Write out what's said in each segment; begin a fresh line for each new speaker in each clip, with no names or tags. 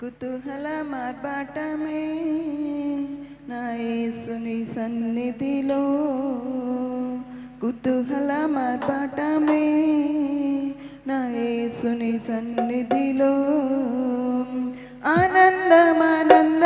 కుతూహల మార్బాటమే నా యేసుని సన్నిధిలో. కుతూహల మార్బాటమే నా యేసుని సన్నిధిలో. ఆనందమానంద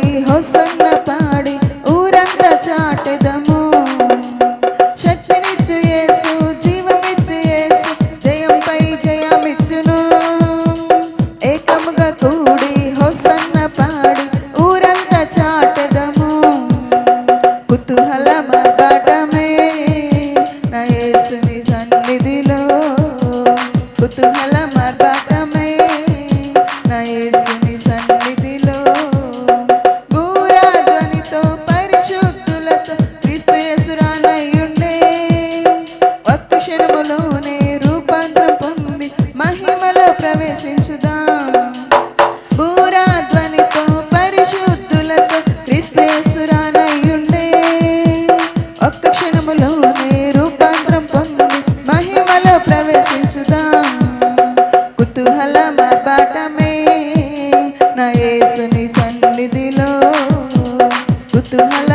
Mama, Mama. muito.